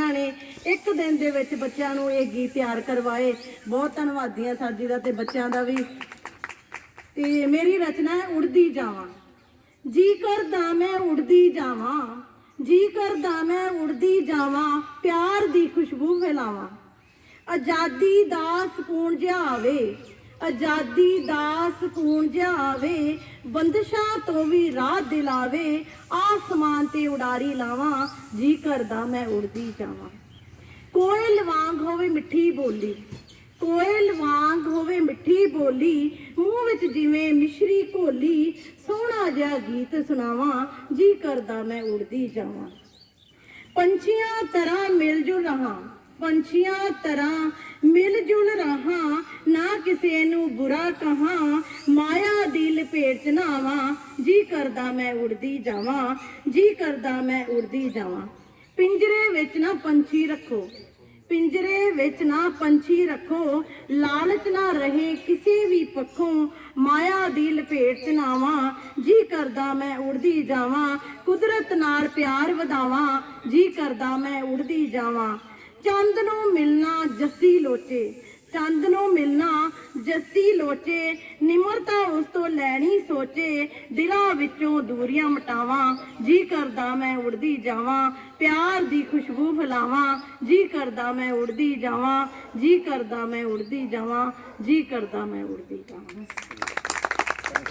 ਬੱਚਿਆਂ ਨੇ ਇੱਕ ਦਿਨ ਦੇ ਵਿੱਚ ਬੱਚਿਆਂ ਨੂੰ ਇਹ ਗੀਤ ਤਿਆਰ ਕਰਵਾਏ। ਬਹੁਤ ਧੰਨਵਾਦੀ ਆ ਸਾਡੀ ਦਾ ਤੇ ਬੱਚਿਆਂ ਦਾ ਵੀ। ਤੇ ਮੇਰੀ ਰਚਨਾ ਹੈ, ਉੜਦੀ ਜਾਵਾਂ। ਜੀ ਕਰਦਾ ਮੈਂ ਉੜਦੀ ਜਾਵਾਂ। ਜੀ ਕਰਦਾ ਮੈਂ ਉੜਦੀ ਜਾਵਾਂ, ਪਿਆਰ ਦੀ ਖੁਸ਼ਬੂ ਫੈਲਾਵਾਂ। ਆਜ਼ਾਦੀ ਦਾ ਸਕੂਨ ਜਿਹਾ ਆਵੇ ਆਜ਼ਾਦੀ ਦਾ ਸਕੂਨ ਜਿਹਾ ਆਵੇ ਬੰਦਸ਼ਾਂ ਤੋਂ ਵੀ ਰਾਹ ਦਿਲਾਵੇ, ਆਸਮਾਨ ਤੇ ਉਡਾਰੀ ਲਾਵਾਂ, ਜੀ ਕਰਦਾ ਮੈਂ ਉੜਦੀ ਜਾਵਾਂ। ਕੋਇਲ ਵਾਂਗ ਹੋਵੇ ਮਿੱਠੀ ਬੋਲੀ, ਕੋਇਲ ਵਾਂਗ ਹੋਵੇ ਮਿੱਠੀ ਬੋਲੀ, ਮੂੰਹ ਵਿੱਚ ਜਿਵੇਂ ਮਿਸ਼ਰੀ ਘੋਲੀ, ਸੋਹਣਾ ਜਿਹਾ ਗੀਤ ਸੁਣਾਵਾਂ, ਜੀ ਕਰਦਾ ਮੈਂ ਉੜਦੀ ਜਾਵਾਂ। ਪੰਛੀਆਂ ਤਰ੍ਹਾਂ ਮਿਲ ਜੁਲ ਰਹਾ, ਪੰਛੀਆਂ ਤਰ੍ਹਾਂ ਮਿਲ ਜੁਲ ਰਹਾ ਕਿਸੇ ਨੂੰ ਬੁਰਾ ਕਹਾ, ਮਾਇਆ ਦੀ ਲਪੇਟ ਚ ਨਾ ਜੀ ਕਰਦਾ ਮੈਂ ਉੜਦੀ ਜਾਵਾਂ, ਜੀ ਕਰਦਾ ਮੈਂ ਉੜਦੀ ਜਾਵਾਂ। ਪਿੰਜਰੇ ਵਿੱਚ ਨਾ ਪੰਛੀ ਰੱਖੋ, ਪਿੰਜਰੇ ਵਿੱਚ ਨਾ ਪੰਛੀ ਰੱਖੋ, ਲਾਲਚ ਨਾ ਰਹੇ ਕਿਸੇ ਵੀ ਪੱਖੋਂ, ਮਾਇਆ ਦੀ ਲਪੇਟ ਚ ਨਾ ਜੀ ਕਰਦਾ ਮੈਂ ਉੜਦੀ ਜਾਵਾਂ, ਕੁਦਰਤ ਨਾਲ ਪਿਆਰ ਵਧਾਵਾਂ, ਜੀ ਕਰਦਾ ਮੈਂ ਉੜਦੀ ਜਾਵਾਂ। ਚੰਦ ਨੂੰ ਮਿਲਣਾ ਜੱਸੀ ਲੋਚੇ, ਚੰਦ ਨੂੰ ਮਿਲਣਾ ਜੱਸੀ ਲੋਚੇ ਨਿਮਰਤਾ ਉਸ ਤੋਂ ਲੈਣੀ ਸੋਚੇ। ਦਿਲਾਂ ਵਿੱਚੋਂ ਦੂਰੀਆਂ ਮਟਾਵਾਂ, ਜੀ ਕਰਦਾ ਮੈਂ ਉੜਦੀ ਜਾਵਾਂ। ਪਿਆਰ ਦੀ ਖੁਸ਼ਬੂ ਫੈਲਾਵਾਂ, ਜੀ ਕਰਦਾ ਮੈਂ ਉੜਦੀ ਜਾਵਾਂ। ਜੀ ਕਰਦਾ ਮੈਂ ਉੜਦੀ ਜਾਵਾਂ, ਜੀ ਕਰਦਾ ਮੈਂ ਉੜਦੀ ਜਾਵਾਂ।